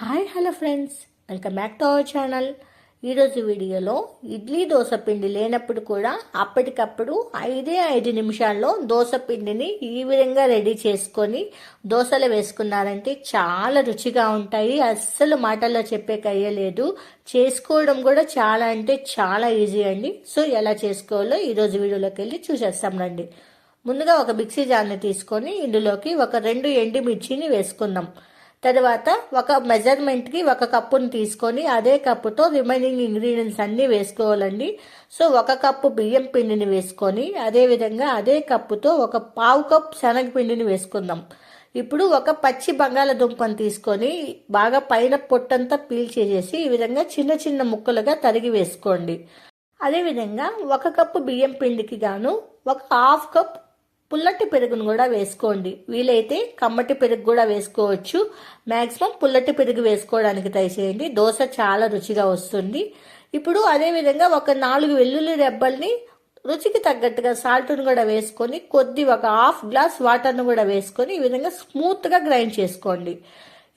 Hi hello friends. Welcome back to our channel. ఈరోజు వీడియోలో ఇడ్లీ దోశ పిండి లేనప్పుడు కూడా అప్పటికప్పుడు ఐదే ఐదు నిమిషాల్లో దోశ పిండిని ఈ విధంగా రెడీ చేసుకొని దోశలు వేసుకున్నారంటే చాలా రుచిగా ఉంటాయి. అస్సలు మాటల్లో చెప్పే కయ్యలేదు చేసుకోవడం కూడా చాలా అంటే చాలా ఈజీ అండి. సో ఎలా చేసుకోవాలో ఈరోజు వీడియోలోకి వెళ్ళి చూసేస్తాం రండి. ముందుగా ఒక మిక్సీ జార్ని తీసుకొని ఇందులోకి ఒక రెండు ఎండుమిర్చిని వేసుకుందాం. తర్వాత ఒక మెజర్మెంట్కి ఒక కప్పుని తీసుకొని అదే కప్పుతో రిమైనింగ్ ఇంగ్రీడియంట్స్ అన్నీ వేసుకోవాలండి. సో ఒక కప్పు బియ్యం పిండిని వేసుకొని అదేవిధంగా అదే కప్పుతో ఒక పావు కప్ శనగపిండిని వేసుకుందాం. ఇప్పుడు ఒక పచ్చి బంగాళదుంపను తీసుకొని బాగా పైన పొట్టంతా పీల్ చేసేసి ఈ విధంగా చిన్న చిన్న ముక్కలుగా తరిగి వేసుకోండి. అదేవిధంగా ఒక కప్పు బియ్యం పిండికి గాను ఒక హాఫ్ కప్ పుల్లటి పెరుగును కూడా వేసుకోండి. వీలైతే కమ్మటి పెరుగు కూడా వేసుకోవచ్చు. మ్యాక్సిమం పుల్లటి పెరుగు వేసుకోవడానికి ట్రై చేయండి. దోశ చాలా రుచిగా వస్తుంది. ఇప్పుడు అదేవిధంగా ఒక నాలుగు వెల్లుల్లి రెబ్బల్ని రుచికి తగ్గట్టుగా సాల్ట్ను కూడా వేసుకొని కొద్ది ఒక హాఫ్ గ్లాస్ వాటర్ను కూడా వేసుకొని ఈ విధంగా స్మూత్గా గ్రైండ్ చేసుకోండి.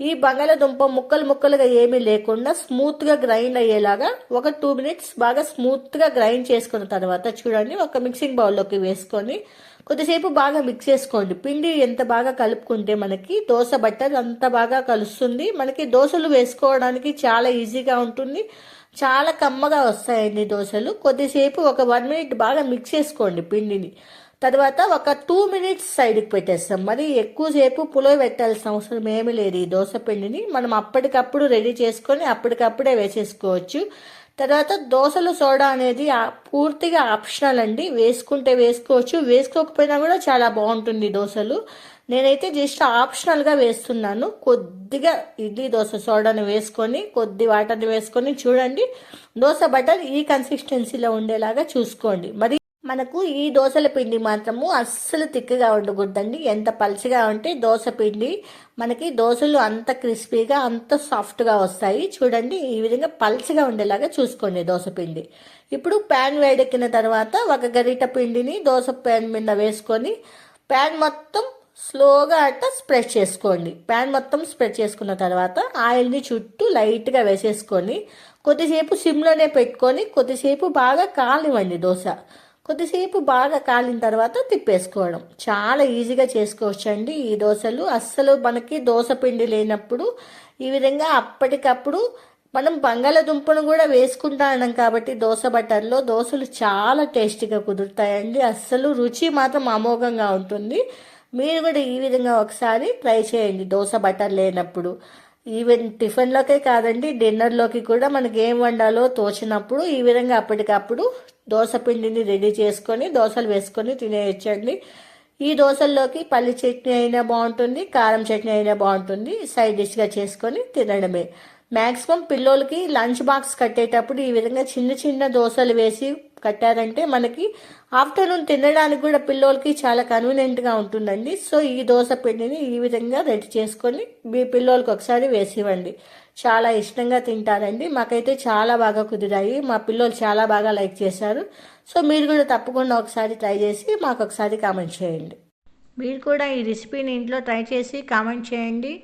ఈ బంగాళదుంప ముక్కలు ముక్కలుగా ఏమీ లేకుండా స్మూత్గా గ్రైండ్ అయ్యేలాగా ఒక టూ మినిట్స్ బాగా స్మూత్గా గ్రైండ్ చేసుకున్న తర్వాత చూడండి ఒక మిక్సింగ్ బౌల్లోకి వేసుకొని కొద్దిసేపు బాగా మిక్స్ చేసుకోండి. పిండి ఎంత బాగా కలుపుకుంటే మనకి దోశ బట్టర్ అంత బాగా కలుస్తుంది. మనకి దోశలు వేసుకోవడానికి చాలా ఈజీగా ఉంటుంది. చాలా కమ్మగా వస్తాయండి దోశలు. కొద్దిసేపు ఒక వన్ మినిట్ బాగా మిక్స్ చేసుకోండి పిండిని. తర్వాత ఒక టూ మినిట్స్ సైడ్కి పెట్టేస్తాం. మరి ఎక్కువసేపు పులో పెట్టాల్సిన అవసరం ఏమీ లేదు. ఈ దోశ పిండిని మనం అప్పటికప్పుడు రెడీ చేసుకొని అప్పటికప్పుడే వేసేసుకోవచ్చు. తర్వాత దోశలు సోడా అనేది పూర్తిగా ఆప్షనల్ అండి. వేసుకుంటే వేసుకోవచ్చు. వేసుకోకపోయినా కూడా చాలా బాగుంటుంది దోశలు. నేనైతే జస్ట్ ఆప్షనల్గా వేస్తున్నాను. కొద్దిగా ఇడ్లీ దోశ సోడాను వేసుకొని కొద్ది వాటర్ని వేసుకొని చూడండి. దోశ బటర్ ఈ కన్సిస్టెన్సీలో ఉండేలాగా చూసుకోండి. మరి మనకు ఈ దోశల పిండి మాత్రము అస్సలు తిక్కగా ఉండకూడదండి. ఎంత పలుచగా ఉంటే దోశ పిండి మనకి దోశలు అంత క్రిస్పీగా అంత సాఫ్ట్గా వస్తాయి. చూడండి ఈ విధంగా పలుచగా ఉండేలాగా చూసుకోండి దోశ పిండి. ఇప్పుడు ప్యాన్ వేడెక్కిన తర్వాత ఒక గరిట పిండిని దోశ ప్యాన్ మీద వేసుకొని ప్యాన్ మొత్తం స్లోగా అట్ట స్ప్రెడ్ చేసుకోండి. ప్యాన్ మొత్తం స్ప్రెడ్ చేసుకున్న తర్వాత ఆయిల్ని చుట్టూ లైట్గా వేసేసుకొని కొద్దిసేపు సిమ్లోనే పెట్టుకొని కొద్దిసేపు బాగా కాలివ్వండి దోశ. కొద్దిసేపు బాగా కాలిన తర్వాత తిప్పేసుకోవడం. చాలా ఈజీగా చేసుకోవచ్చండి ఈ దోశలు. అస్సలు మనకి దోశ పిండి లేనప్పుడు ఈ విధంగా అప్పటికప్పుడు మనం బంగాళదుంపను కూడా వేసుకుంటాం కాబట్టి దోశ బటర్లో దోశలు చాలా టేస్టీగా కుదురుతాయండి. అస్సలు రుచి మాత్రం అమోఘంగా ఉంటుంది. మీరు కూడా ఈ విధంగా ఒకసారి ట్రై చేయండి దోశ బటర్ లేనప్పుడు. ఈవెన్ టిఫిన్లోకే కాదండి డిన్నర్లోకి కూడా మనకి ఏం వండాలో తోచినప్పుడు ఈ విధంగా అప్పటికప్పుడు దోశ పిండిని రెడీ చేసుకొని దోశలు వేసుకొని తినేయచ్చండి. ఈ దోశల్లోకి పల్లి చట్నీ అయినా బాగుంటుంది కారం చట్నీ అయినా బాగుంటుంది. సైడ్ డిష్గా చేసుకొని తినడమే. మ్యాక్సిమం పిల్లలకి లంచ్ బాక్స్ కట్టేటప్పుడు ఈ విధంగా చిన్న చిన్న దోశలు వేసి కట్టారంటే మనకి ఆఫ్టర్నూన్ తినడానికి కూడా పిల్లలకి చాలా కన్వీనియంట్గా ఉంటుందండి. సో ఈ దోశ పిండిని ఈ విధంగా రెడీ చేసుకొని మీ పిల్లలకి ఒకసారి వేసివ్వండి. చాలా ఇష్టంగా తింటారండి. మాకైతే చాలా బాగా కుదిరాయి. మా పిల్లలు చాలా బాగా లైక్ చేశారు. సో మీరు కూడా తప్పకుండా ఒకసారి ట్రై చేసి మాకు ఒకసారి కామెంట్ చేయండి. మీరు కూడా ఈ రెసిపీని ఇంట్లో ట్రై చేసి కామెంట్ చేయండి.